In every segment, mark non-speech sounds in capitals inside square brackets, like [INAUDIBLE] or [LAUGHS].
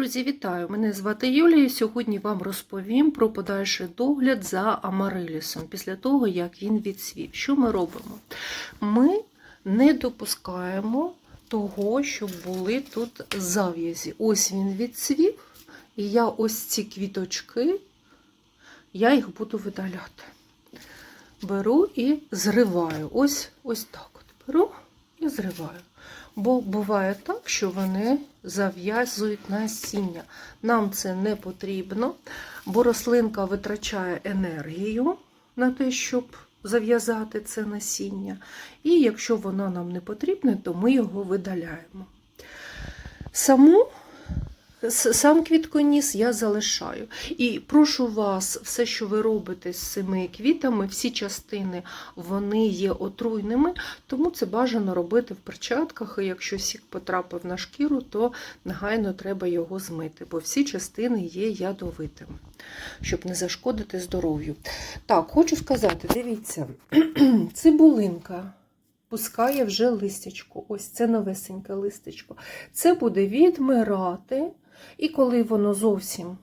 Друзі, вітаю! Мене звати Юлія. Сьогодні вам розповім про подальший догляд за амарилісом після того, як він відсвів. Що ми робимо? Ми не допускаємо того, щоб були тут зав'язі. Ось він відсвів, і я ось ці квіточки, я їх буду видаляти. Беру і зриваю. Ось, ось так от беру і зриваю. Бо буває так, що вони зав'язують насіння. Нам це не потрібно, бо рослинка витрачає енергію на те, щоб зав'язати це насіння. І якщо вона нам не потрібна, то ми його видаляємо. Саму Сам квітконіс я залишаю. І прошу вас, все, що ви робите з цими квітами, всі частини вони є отруйними, тому це бажано робити в перчатках. І якщо сік потрапив на шкіру, то негайно треба його змити, бо всі частини є ядовитими, щоб не зашкодити здоров'ю. Так, хочу сказати, дивіться, [CLEARS THROAT] цибулинка. Пускає вже листячко. Ось це новесеньке листечко. Це буде відмирати, і коли воно зовсім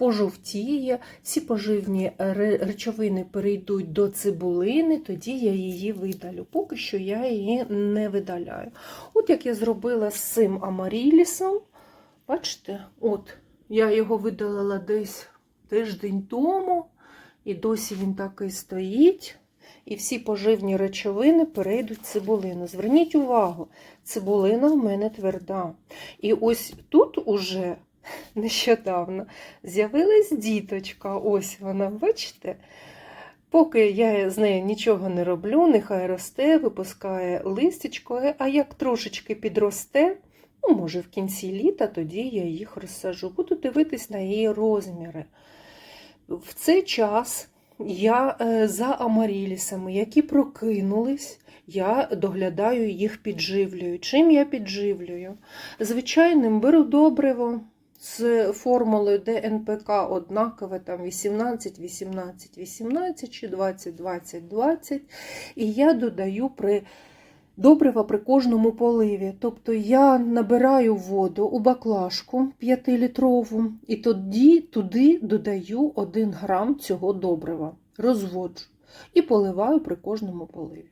пожовтіє, всі поживні речовини перейдуть до цибулини, тоді я її видалю. Поки що я її не видаляю. От як я зробила з цим амарілісом, бачите, от я його видалила десь тиждень тому, і досі він так і стоїть. І всі поживні речовини перейдуть в цибулину. Зверніть увагу, цибулина в мене тверда. І ось тут уже [LAUGHS] нещодавно з'явилась діточка. Ось вона, бачите? Поки я з нею нічого не роблю, нехай росте, випускає листячко, а як трошечки підросте, ну, може, в кінці літа, тоді я їх розсажу. Буду дивитись на її розміри. В цей час я е, за амарілісами, які прокинулись, я доглядаю їх, підживлюю. Чим я підживлюю? Звичайним беру добриво з формулою ДНПК однакове, там 18, 18, 18 чи 20, 20, 20. І я додаю при добрива при кожному поливі. Тобто я набираю воду у баклажку 5-літрову і тоді туди додаю 1 грам цього добрива, розводжу і поливаю при кожному поливі.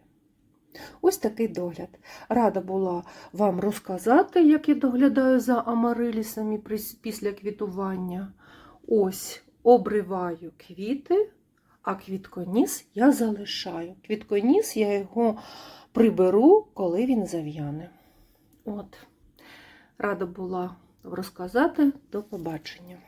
Ось такий догляд. Рада була вам розказати, як я доглядаю за амарилісами після квітування. Ось обриваю квіти, а квітконіс я залишаю. Квітконіс я його приберу, коли він зав'яне. От. Рада була розказати. До побачення.